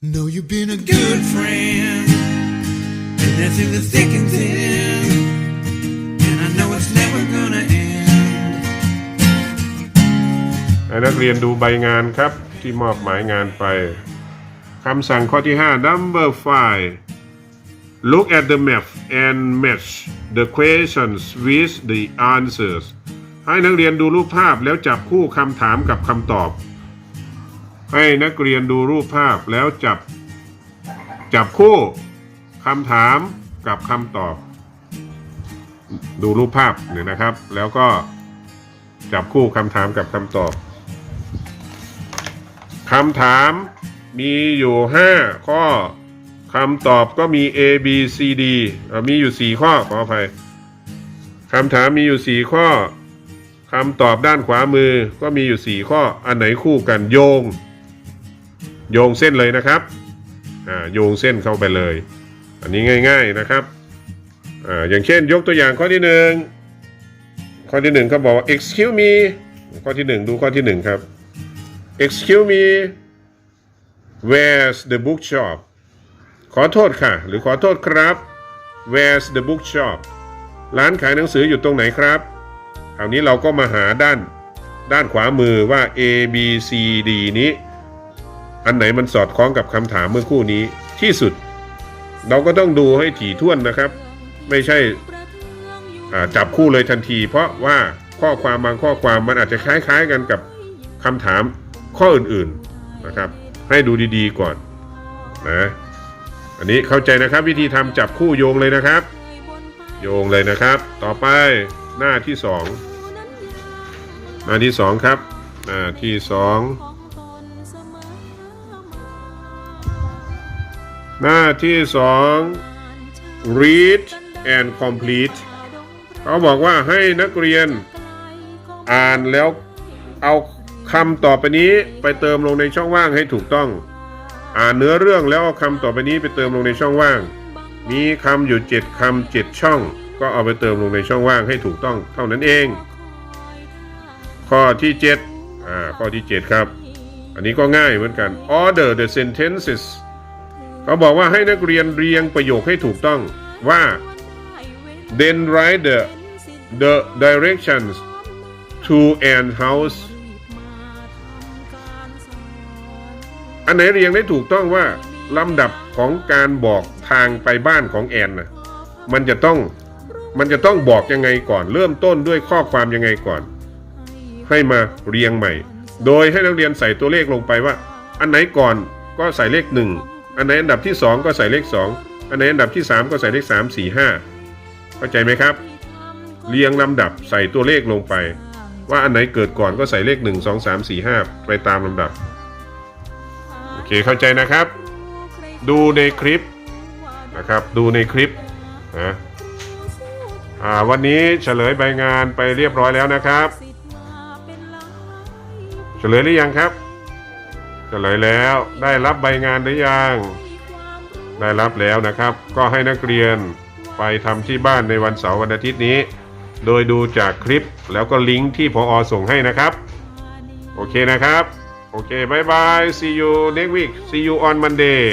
Know you've been a good friend, and that's in the thick and thin. And I know it's never gonna end. ให้นักเรียนดูใบงานครับที่มอบหมายงานไปคำสั่งข้อที่ 5 number 5 look at the map and match the questions with the answers ให้นักเรียนดูรูปภาพแล้วจับคู่คำถามกับคำตอบ ให้นักเรียนดูรูปภาพแล้วจับ จับคู่คำถามกับคำตอบ ดูรูปภาพเนี่ยนะครับ แล้วก็จับคู่คำถามกับคำตอบคำถามมีอยู่ 5 ข้อคำตอบก็มี A B C D มีอยู่ 4 ข้อขออภัยคำถามมีอยู่ 4 ข้อคำตอบด้านขวามือก็มีอยู่ 4 ข้ออันไหนคู่กันโยง โยงเส้นเลยนะครับอ่าโยงเส้นเข้าไปเลย อันนี้ง่าย ๆนะครับอ่าอย่างเช่นยกตัวอย่างข้อที่หนึ่งข้อที่หนึ่งเขาบอกว่า excuse me ข้อที่หนึ่งดูข้อที่หนึ่งครับ excuse me where's the bookshop ขอโทษค่ะ หรือขอโทษครับ where's the bookshop ร้านขายหนังสืออยู่ตรงไหนครับคราวนี้เราก็มาหาด้านด้านขวามือว่า A B C D นี้ อันไหนมันสอดคล้องกับคำถามเมื่อคู่นี้ที่สุด เราก็ต้องดูให้ถี่ถ้วนนะครับ ไม่ใช่จับคู่เลยทันที เพราะว่าข้อความบางข้อความมันอาจจะคล้าย ๆ กันกับคำถามข้ออื่นๆนะครับ ให้ดูดีๆก่อนนะอันนี้เข้าใจนะครับวิธีทำจับคู่โยงเลยนะครับ โยงเลยนะครับ ต่อไปหน้าที่สองหน้าที่สองครับหน้าที่สอง หน้าที่สอง read and complete เขาบอกว่าให้นักเรียนอ่านแล้วเอาคำต่อไปนี้ไปเติมลงในช่องว่างให้ถูกต้อง อ่านเนื้อเรื่องแล้วเอาคำต่อไปนี้ไปเติมลงในช่องว่าง มีคำอยู่เจ็ดคำเจ็ดช่อง ก็เอาไปเติมลงในช่องว่างให้ถูกต้อง เท่านั้นเอง ข้อที่เจ็ดอ่าข้อที่เจ็ดครับ อันนี้ก็ง่ายเหมือนกัน order the sentences เขาบอกว่าให้นักเรียนเรียงประโยคให้ถูกต้องว่า then write the the directions to an house อันไหนเรียงได้ถูกต้องว่าลำดับของการบอกทางไปบ้านของแอนนะมันจะต้องมันจะต้องบอกยังไงก่อน เริ่มต้นด้วยข้อความยังไงก่อน ให้มาเรียงใหม่ โดยให้นักเรียนใส่ตัวเลขลงไปว่า อันไหนก่อนก็ใส่เลขหนึ่ง อันไหนอันดับที่สองก็ใส่เลขสองอันไหนอันดับที่สามก็ใส่เลขสามสี่ห้าเข้าใจไหมครับ เรียงลำดับใส่ตัวเลขลงไป ว่าอันไหนเกิดก่อนก็ใส่เลขหนึ่งสองสามสี่ห้าไปตามลำดับ โอเคเข้าใจนะครับ ดูในคลิปนะครับ ดูในคลิปนะวันนี้เฉลยใบงานไปเรียบร้อยแล้วนะครับ เฉลยหรือยังครับ เฉลยแล้วได้รับใบงานหรือยัง ได้รับแล้วนะครับ ก็ให้นักเรียนไปทำที่บ้านในวันเสาร์วันอาทิตย์นี้ โดยดูจากคลิปแล้วก็ลิงก์ที่พออส่งให้นะครับ โอเคนะครับ โอเคบายบาย see you next week see you on Monday